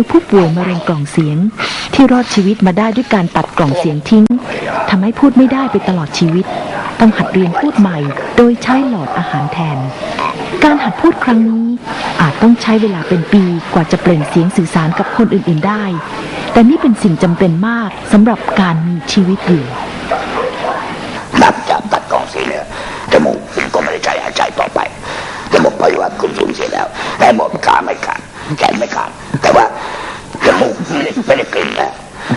คือผู้ป่วยมะเร็งกล่องเสียง ที่รอดชีวิตมาได้ด้วยการตัดกล่องเสียงทิ้งทำให้พูดไม่ได้ไปตลอดชีวิต ต้องหัดเรียนพูดใหม่ โดยใช้หลอดอาหารแทน การหัดพูดครั้งนี้ อาจต้องใช้เวลาเป็นปีกว่าจะเปล่งเสียงสื่อสารกับคนอื่น ๆได้ แต่นี่เป็นสิ่งจำเป็นมากสำหรับการมีชีวิตอยู่นับจากตัดกล่องเสียงเนี่ยจมูกก็ไม่ได้ใจหายใจต่อไปจมูกปฏิวัติคุณสูญเสียแล้วแต่หมดขาไม่ขาดแขนไม่ขาด ไม่ได้กลิ่นแล้ว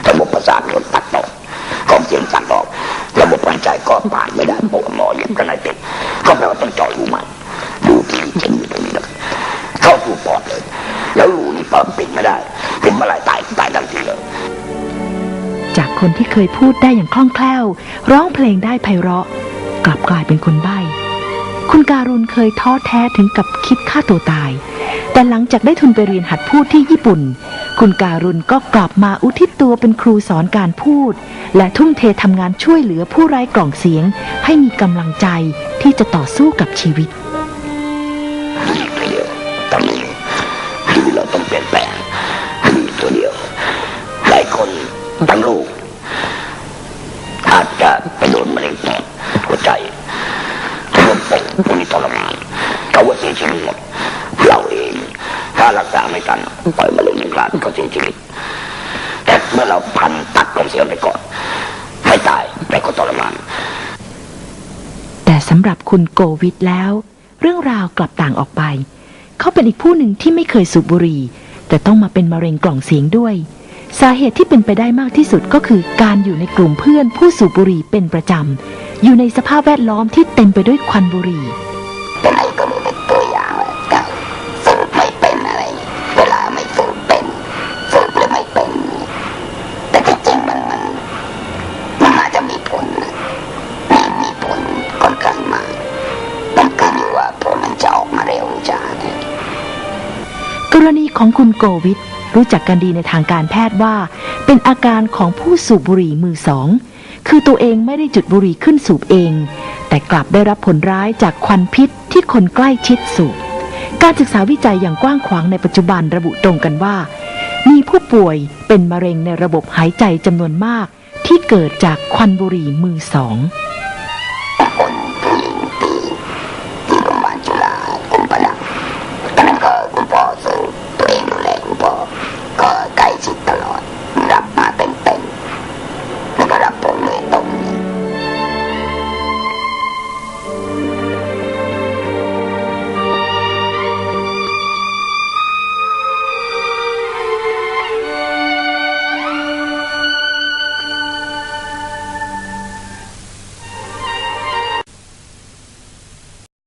จมูกประสาทโดนตัดออกของเสียงตัดออก ระบบหายใจก็ผ่านไม่ได้ปวดหมอเย็บกันไหนติดก็แปลว่าต้องเจาะรูใหม่ดูที่เข็มอยู่ตรงนี้นะเข้าสู่ปอดเลย แล้วรูนี่เปิดปิดไม่ได้ปิดเมื่อไรตายตายทันทีเลยจากคนที่เคยพูดได้อย่างคล่องแคล่ว ร้องเพลงได้ไพเราะ กลับกลายเป็นคนใบ้คุณการุณเคยท้อแท้ถึงกับคิดฆ่าตัวตาย แต่หลังจากได้ทุนไปเรียนหัดพูดที่ญี่ปุ่น คุณการุณก็กลับมาอุทิศตัวเป็นครูสอนการพูด และทุ่มเททำงานช่วยเหลือผู้ไร้กล่องเสียง ให้มีกำลังใจที่จะต่อสู้กับชีวิตมีตัวเดียวตอนนี้ที่เราต้องเปลี่ยนแปลงมีตัวเดียวหลายคนทั้งลูกอาจจะไปโดนมะเร็งปอดหัวใจทุกคนปกพวกนี้ทรมานเขาว่าเสียชีวิตหมด ถ้ารักษาไม่ทันปล่อยมะเร็งในกลานก็เสียชีวิตแต่เมื่อเราพันตัดกล่องเสียไปก่อนไม่ตายแต่ก็ทรมานแต่สำหรับคุณโกวิทแล้ว เรื่องราวกลับต่างออกไป เขาเป็นอีกผู้หนึ่งที่ไม่เคยสูบบุหรี่แต่ต้องมาเป็นมะเร็งกล่องเสียงด้วย สาเหตุที่เป็นไปได้มากที่สุดก็คือการอยู่ในกลุ่มเพื่อนผู้สูบบุหรี่เป็นประจำอยู่ในสภาพแวดล้อมที่เต็มไปด้วยควันบุหรี่เป็นไอ้ก็เป็นตัวอย่าง กรณีของคุณโกวิทรู้จักกันดีในทางการแพทย์ว่า เป็นอาการของผู้สูบบุหรี่มือสอง คือตัวเองไม่ได้จุดบุหรี่ขึ้นสูบเอง แต่กลับได้รับผลร้ายจากควันพิษที่คนใกล้ชิดสูบ การศึกษาวิจัยอย่างกว้างขวางในปัจจุบันระบุตรงกันว่า มีผู้ป่วยเป็นมะเร็งในระบบหายใจจำนวนมาก ที่เกิดจากควันบุหรี่มือสอง